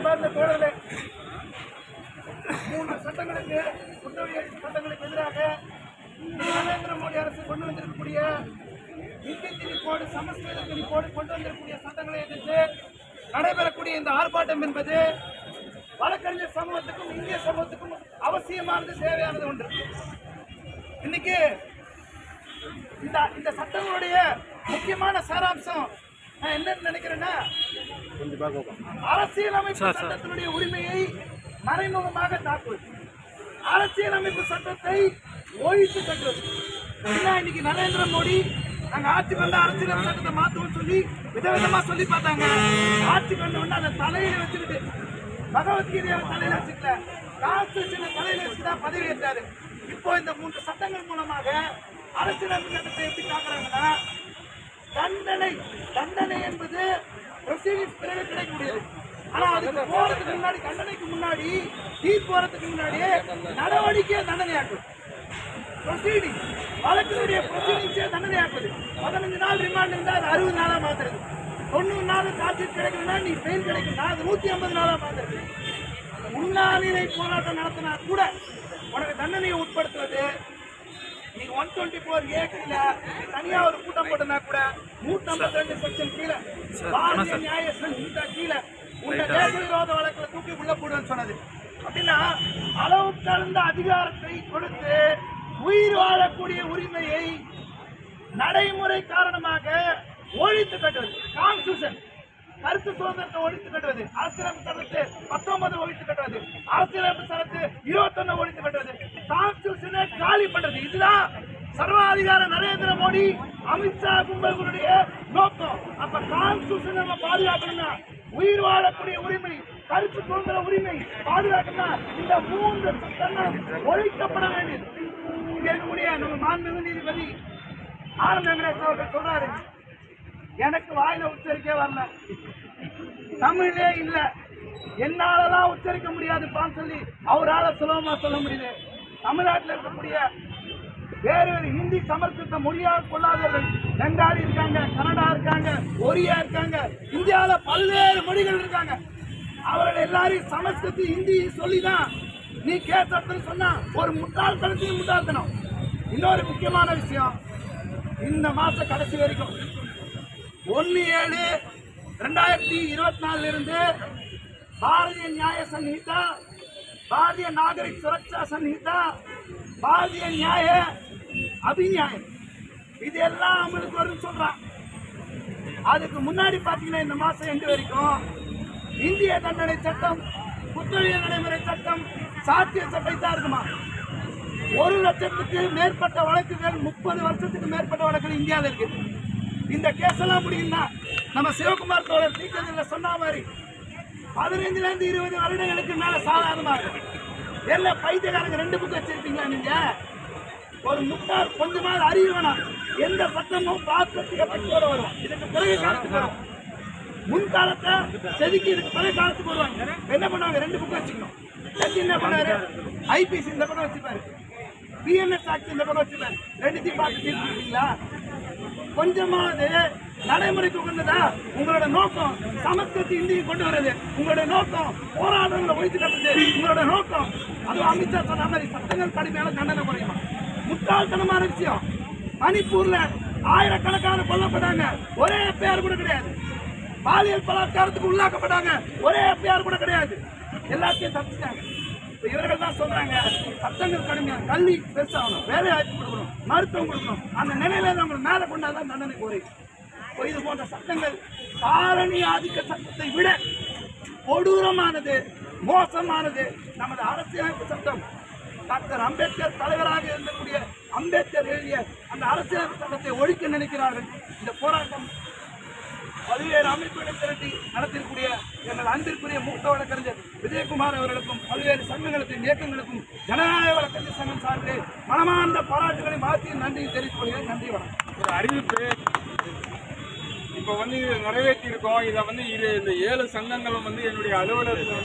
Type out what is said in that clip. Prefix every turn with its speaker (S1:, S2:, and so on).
S1: அன்பார்ந்த தோழர்களே. மூன்று சட்டங்களுக்கு குற்றவியல் சட்டங்களுக்கு எதிராக நரேந்திர மோடி அரசு கொண்டு வந்திருக்கக்கூடிய இந்தி திணிப்போடு சமஸ்கிருத திணிப்போடு கொண்டு வந்திருக்கக்கூடிய சட்டங்களை எதிர்த்து நடைபெறக்கூடிய இந்த ஆர்ப்பாட்டம் என்பது வழக்கறிஞர் சமூகத்துக்கும் இந்திய சமூகத்துக்கும் அவசியமானது தேவையானது ஒன்று. இன்னைக்கு இந்த இந்த சட்டங்களுடைய முக்கியமான சாராம்சம் நான் என்னன்னு நினைக்கிறேன்னா அரசியலமைப்பு சட்டத்தினுடைய உரிமையை மறைமுகமாக தாக்குவது. அரசியலமைப்பு சட்டத்தை ஒழித்து கட்டுவது ஏன்னா இன்னைக்கு நரேந்திர மோடி நாங்க ஆட்சிக்கு வந்த அரசியலமைப்பு சட்டத்தை மாத்துவோம் சொல்லி விதவிதமா சொல்லி பார்த்தாங்க. ஆட்சிக்கு வந்த உடனே அதை தலையில வச்சுக்கிட்டு பகவத்கீதையை தலையில வச்சுக்கல. கான்ஸ்டியூஷனை தலையில வச்சுதான் பதவி ஏற்றாரு. இப்போ இந்த மூன்று சட்டங்கள் மூலமாக அரசியலமைப்பு சட்டத்தை எப்படி தாக்குறாங்கன்னா தண்டனை தண்டனை என்பது ப்ரொசீடிங்ஸ் பிறகு கிடைக்கக்கூடியது. ஆனா அதுக்கு போறதுக்கு முன்னாடி தண்டனைக்கு முன்னாடி தீர்ப்பு வரதுக்கு முன்னாடி நடவடிக்கையை தண்டனையாக்குது. ப்ரொசீடிங் வழக்கினுடைய ப்ரொசீடிங்ஸே தண்டனையாக்குது. பதினஞ்சு நாள் ரிமாண்ட் இருந்தால் அது அறுபது நாளாக மாத்துறது. தொண்ணூறு நாள் காட்சி கிடைக்கணும்னா நீ பெயின் கிடைக்கும்னா அது நூத்தி ஐம்பது நாளாக மாத்துறது. உண்ணாநிலை போராட்டம் நடத்தினா கூட உனக்கு தண்டனையை உட்படுத்துவது ஒன் டுவெண்ட்டி ஃபோர் ஏ கீழே நீ தனியா ஒரு கூட்டம் போட்டனா கூட நூத்தி ஐம்பத்தி ரெண்டு செக்ஷன் கீழே பாரதிய நியாய சங்கீதா கீழே உங்க தேச விரோத வழக்குல தூக்கி உள்ள போடுவேன்னு சொன்னது. அப்படின்னா அளவு கடந்த அதிகாரத்தை கொடுத்து உயிர் வாழக்கூடிய உரிமையை நடைமுறை காரணமாக ஒழித்து கட்டுவது. கான்ஸ்டியூஷன் கருத்து சுதந்திரத்தை ஒழித்து கட்டுவது. அரசியலமைப்பு சட்டத்தை பத்தொன்பது ஒழித்து கட்டுவது. அரசியலமைப்பு சட்டத்தை இருபத்தொன்னு ஒழித்து கட்டுவது. கான்ஸ்டியூஷனை காலி பண்றது. இதுதான் சர்வாதிகார நரேந்திர மோடி அமித்ஷா கும்பல்களுடைய நோக்கம். அப்ப கான்ஸ்டியூஷன் நம்ம பாதுகாக்கணும்னா உயிர் வாழக்கூடிய உரிமை கருத்து சுதந்திர உரிமை பாதுகாக்கணும்னா இந்த மூன்று சட்டங்களும் ஒழிக்கப்பட வேண்டியது இங்க இருக்கக்கூடிய நம்ம மாண்புமிகு நீதிபதி ஆனந்த வெங்கடேஷ் அவர்கள் சொல்றாரு எனக்கு வாயில உச்சரிக்கே வரல. தமிழே இல்ல. என்னாலதான் உச்சரிக்க முடியாதுப்பான்னு சொல்லி அவரால் சுலபமா சொல்ல முடியுது தமிழ்நாட்டில் இருக்கக்கூடிய வேறு வேறு ஹிந்தி சமர்ப்பித்த மொழியாக கொள்ளாதவர்கள் பெங்காலி இருக்காங்க கன்னடா இருக்காங்க ஒரியா இருக்காங்க இந்தியாவில் பல்வேறு மொழிகள் இருக்காங்க. அவர்கள் எல்லாரையும் சமஸ்கிருதி ஹிந்தி சொல்லிதான் நீ கேட்டதுன்னு சொன்னா ஒரு முட்டாள்தனத்தையும் முட்டாள்தனம். இன்னொரு முக்கியமான விஷயம் இந்த மாத கடைசி வரைக்கும் ஒன்று ஏழு ரெண்டாயிரத்தி இருபத்தி நாலுல இருந்து பாரதிய நியாய சன்னிதா பாரதிய நாகரிக் சுரக்ஷா சங்கீதா பாரதிய நியாய அபிநியாயம் இதெல்லாம் அவங்களுக்கு வரும்னு சொல்கிறான் அதுக்கு முன்னாடி பார்த்தீங்கன்னா இந்த மாதம் எண்டு வரைக்கும் இந்திய தண்டனை சட்டம் குற்றவியல் நடைமுறை சட்டம் சாத்திய சட்டை தான் இருக்குமா? ஒரு லட்சத்துக்கு மேற்பட்ட வழக்குகள் முப்பது வருஷத்துக்கு மேற்பட்ட வழக்குகள் இந்தியாவில் இருக்குது இந்த கேஸ் எல்லாம் முடியும்னா நம்ம சிவகுமார் தோழர் தீக்கதில் சொன்ன மாதிரி பதினைஞ்சுலேருந்து இருபது வருடங்களுக்கு மேலே சாதாரணமாக எல்லாம் பைத்தியக்காரங்க ரெண்டு புக்கு வச்சிருப்பீங்களா நீங்கள் ஒரு முட்டார் கொஞ்சமாவது அறிவு வேணாம். எந்த சட்டமும் பாத்திரத்துக்கு எப்போட வரும். இதுக்கு பிறகு காலத்துக்கு வரும். முன்காலத்தை செதுக்கி இதுக்கு பிறகு காலத்துக்கு வருவாங்க. என்ன பண்ணுவாங்க? ரெண்டு புக்கு வச்சுக்கணும். என்ன பண்ணாரு ஐபிசி இந்த படம் வச்சுப்பாரு. பிஎன்எஸ் ஆக்ட் இந்த படம் வச்சுப்பாரு. ரெண்டுத்தையும் பார்த்து தீர்த்துட்டீங்களா கொஞ்சமாவது நடைமுறைக்கு உகந்ததா உங்களோட நோக்கம்? சமஸ்கிருதி இந்தியை கொண்டு வர்றது. உங்களோட நோக்கம் போராட்டங்களை ஒழித்து கட்டுறது. உங்களோட நோக்கம். அது அமித்ஷா சொன்ன மாதிரி சட்டங்கள் கடுமையான தண்டனை குறையுமா முட்டாள்தனமான விஷயம் மணிப்பூர்ல ஆயிரக்கணக்கான கொல்லப்பட்டாங்க. ஒரே எஃப்ஐஆர் கூட கிடையாது. பாலியல் பலாத்காரத்துக்கு உள்ளாக்கப்பட்டாங்க. ஒரே எஃப்ஐஆர் கூட கிடையாது. எல்லாத்தையும் தப்பிச்சாங்க இவர்கள் தான் சொல்றாங்க சட்டங்கள் கடுமையாக கல்வி பெருசாகணும் வேலை வாய்ப்பு கொடுக்கணும் மருத்துவம் கொடுக்கணும். அந்த நிலையில நம்ம மேலே கொண்டாதான் தண்டனை கோரி. இது போன்ற சட்டங்கள் காரணி ஆதிக்க சட்டத்தை விட கொடூரமானது மோசமானது. நமது அரசியலமைப்பு சட்டம் டாக்டர் அம்பேத்கர் தலைவராக இருந்தக்கூடிய அம்பேத்கர் எழுதிய அந்த அரசியல் சட்டத்தை ஒழிக்க நினைக்கிறார்கள். இந்த போராட்டம் பல்வேறு அமைப்புகளை திரட்டி நடத்தக்கூடிய எங்கள் அன்பிற்குரிய மூத்த வழக்கறிஞர் விஜயகுமார் அவர்களுக்கும் பல்வேறு சங்கங்களுக்கும் இயக்கங்களுக்கும் ஜனநாயக வழக்கறிஞர் சங்கம் சார்பிலே மனமார்ந்த பாராட்டுகளை மாற்றி நன்றி தெரிவித்துக் கொள்கிறேன் நன்றி வணக்கம்.
S2: ஒரு அறிவிப்பு. இப்போ வந்து நிறைவேற்றி இருக்கோம் இதை வந்து இரு இந்த ஏழு சங்கங்களும் வந்து என்னுடைய அலுவலகத்தில்